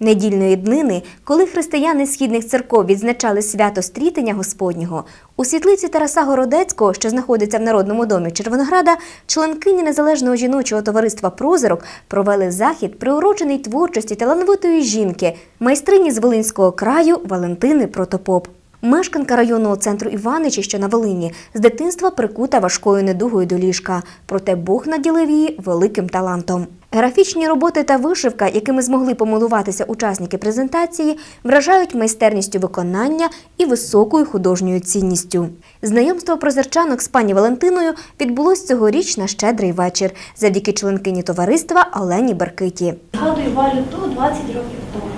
Недільної днини, коли християни східних церков відзначали свято стрітення Господнього, у світлиці Тараса Городецького, що знаходиться в Народному домі Червонограда, членкині незалежного жіночого товариства Прозорок провели захід, приурочений творчості талановитої жінки, майстрині з Волинського краю Валентини Протопоп. Мешканка районного центру Іваничі, що на Волині, з дитинства прикута важкою недугою до ліжка. Проте Бог наділив її великим талантом. Графічні роботи та вишивка, якими змогли помилуватися учасники презентації, вражають майстерністю виконання і високою художньою цінністю. Знайомство прозерчанок з пані Валентиною відбулось цьогоріч на щедрий вечір завдяки членкині товариства Олені Беркиті. Згадую Валю ту 20 років тому.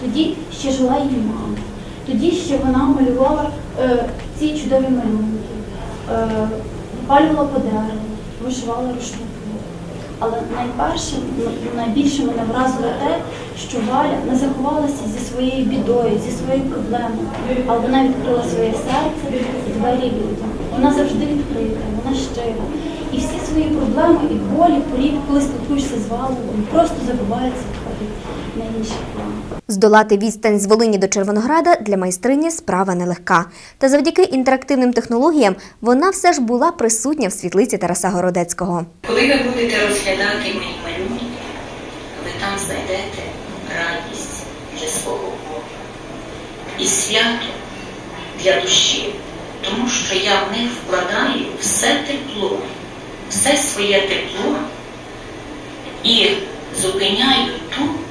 Тоді ще жила її мама. Тоді ще вона малювала е, ці чудові малюнки, е, випалювала по дереву, вишивала рушники. Але найпершим, ну, найбільше мене вразило те, що Валя не заховалася зі своєю бідою, зі своєю проблемою, але вона відкрила своє серце і двері людям. Вона завжди відкрита, вона щира. І всі свої проблеми і болі, порід, коли спілкуєшся з Валою, просто забуваються відходить на. Здолати відстань з Волині до Червонограда для майстрині справа нелегка. Та завдяки інтерактивним технологіям вона все ж була присутня в світлиці Тараса Городецького. Коли ви будете розглядати мої малюнки, ви там знайдете радість для свого Бога і свято для душі, тому що я в них вкладаю все тепло, все своє тепло і зупиняю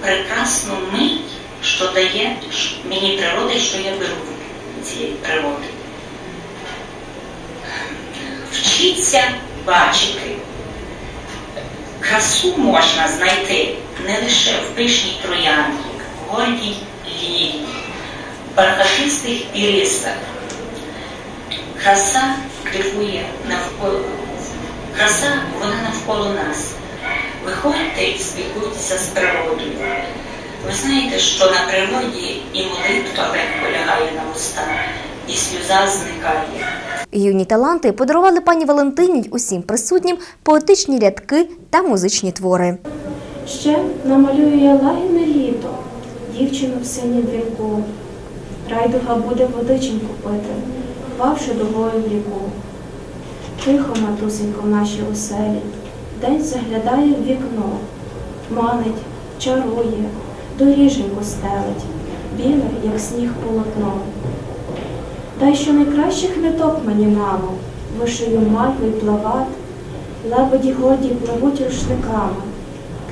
прекрасну мить, що дає мені природа, що я беру цієї природи. Вчіться бачити. Красу можна знайти не лише в пишній троянді, гордій лілії, бархатистих ірисах. Краса дивує навколо. Краса вона навколо нас. Виходьте і спілкуйтеся з природою. Ви знаєте, що на природі і молитва легко лягає на уста, і сльоза зникає. Юні таланти подарували пані Валентині й усім присутнім поетичні рядки та музичні твори. Ще намалюю я лагідне літо, дівчину в синім вінку. Райдуга буде водиченьку пити, впавши дугою в ріку. Тихо, матусенько, в нашій оселі, день заглядає в вікно, манить, чарує, доріженьку стелить, біле, як сніг полотно. Дай що найкращих ниток мені, мамо, вишию мальву плават, лебеді годі пливуть рушниками,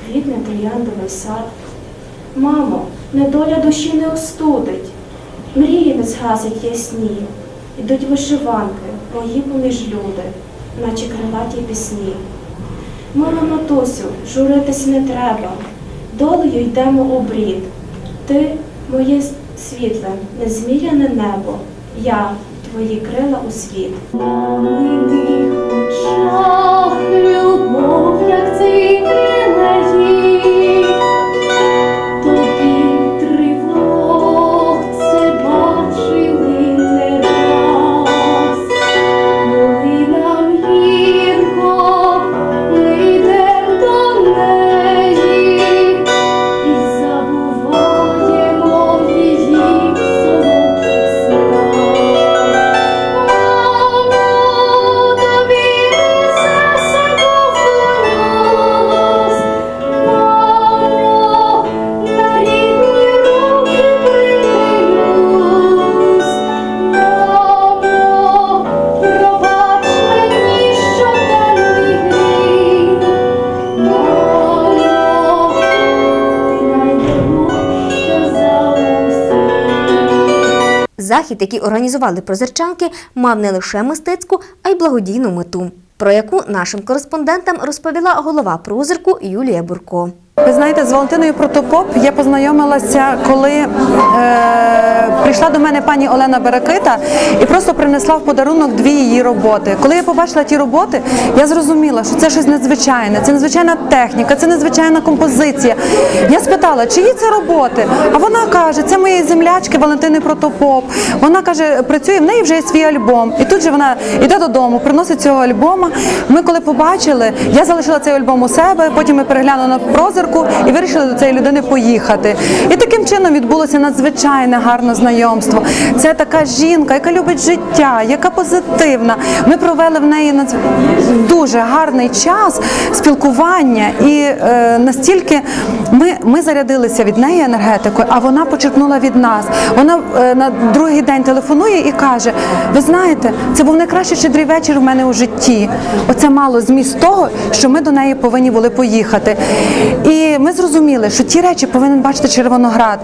квітне трояндовий сад. Мамо, недоля душі не остудить, мрії не згасять ясні, ідуть вишиванки, мої поміж люди, наче крилаті пісні. Мила матусю, журитись не треба, долею йдемо обрід. Ти моє світле, незміряне небо, я твої крила у світ. Захід, який організували прозерчанки, мав не лише мистецьку, а й благодійну мету, про яку нашим кореспондентам розповіла голова прозирку Юлія Бурко. Ви знаєте, з Валентиною Протопоп я познайомилася, коли е, прийшла до мене пані Олена Берекита і просто принесла в подарунок дві її роботи. Коли я побачила ті роботи, я зрозуміла, що це щось надзвичайне, це надзвичайна техніка, це надзвичайна композиція. Я спитала, чиї це роботи? А вона каже, це моєї землячки Валентини Протопоп. Вона каже, працює в неї вже є свій альбом. І тут же вона йде додому, приносить цього альбома. Ми коли побачили, я залишила цей альбом у себе, потім ми переглянули на прозор. Мусорку і вирішили до цієї людини поїхати. І таким чином відбулося надзвичайне гарне знайомство. Це така жінка, яка любить життя, яка позитивна. Ми провели в неї дуже гарний час спілкування, і е, настільки ми, ми зарядилися від неї енергетикою, а вона почерпнула від нас. Вона е, на другий день телефонує і каже: Ви знаєте, це був найкращий щедрий вечір у мене у житті. Оце мало зміст того, що ми до неї повинні були поїхати. І ми зрозуміли, що ті речі повинен бачити Червоноград,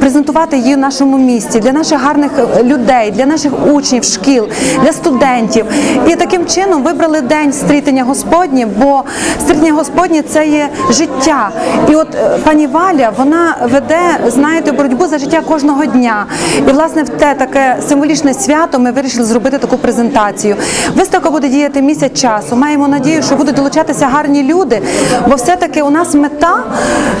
презентувати її в нашому місті для наших гарних е, людей, для наших учнів, шкіл, для студентів. І таким чином вибрали день стрітення Господнє, бо стрітення Господнє це є життя. І от е, пані Валя вона веде, знаєте, боротьбу за життя кожного дня. І власне в те таке символічне свято ми вирішили зробити таку презентацію. Виставка буде діяти місяць часу. Маємо надію, що будуть долучатися гарні люди, бо все-таки у нас мета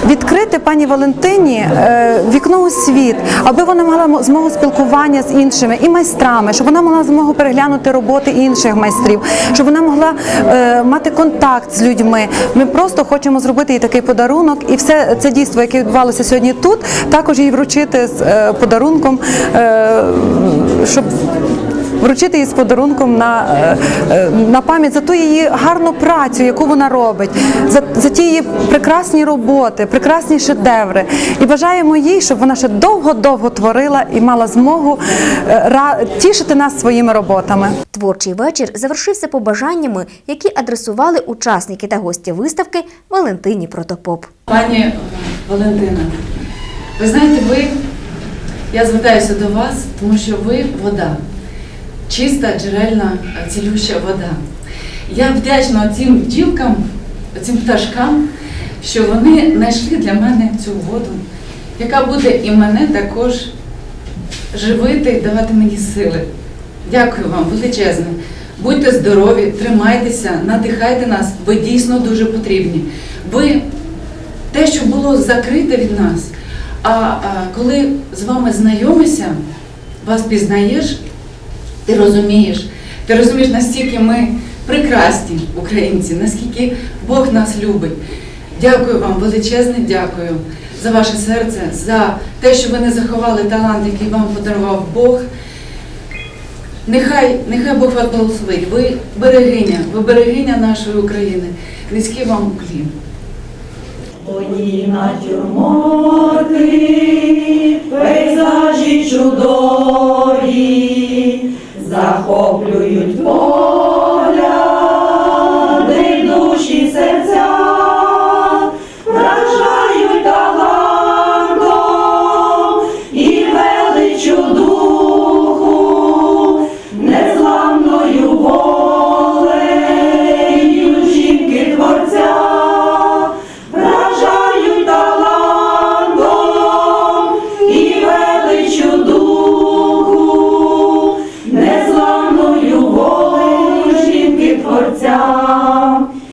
відкрити пані Валентині е, вікно у світ, аби вона мала мо- змогу спілкування з іншими і майстрами, щоб вона мала змогу переглянути роботи інших майстрів, щоб вона могла е, мати контакт з людьми. Ми просто хочемо зробити їй такий подарунок, і все це дійство, яке відбувалося сьогодні тут, також їй вручити з е, подарунком, щоб вручити її з подарунком на, на пам'ять за ту її гарну працю, яку вона робить, за, за ті її прекрасні роботи, прекрасні шедеври. І бажаємо їй, щоб вона ще довго-довго творила і мала змогу е, тішити нас своїми роботами. Творчий вечір завершився побажаннями, які адресували учасники та гості виставки Валентині Протопоп. Пані Валентина, ви знаєте, ви, я звертаюся до вас, тому що ви вода, чиста, джерельна, цілюща вода. Я вдячна цим бджілкам, цим пташкам, що вони знайшли для мене цю воду, яка буде і мене також живити і давати мені сили. Дякую вам величезне. Будьте здорові, тримайтеся, надихайте нас, ви дійсно дуже потрібні. Ви те, що було закрите від нас. А, а коли з вами знайомишся, вас пізнаєш, ти розумієш, ти розумієш, настільки ми прекрасні українці, наскільки Бог нас любить. Дякую вам, величезне дякую за ваше серце, за те, що ви не заховали талант, який вам подарував Бог. Нехай, нехай Бог вас благословить. Ви берегиня, ви берегиня нашої України. Низький вам уклін. Твої натюрморти, пейзажі чудові, захоплюють погляди,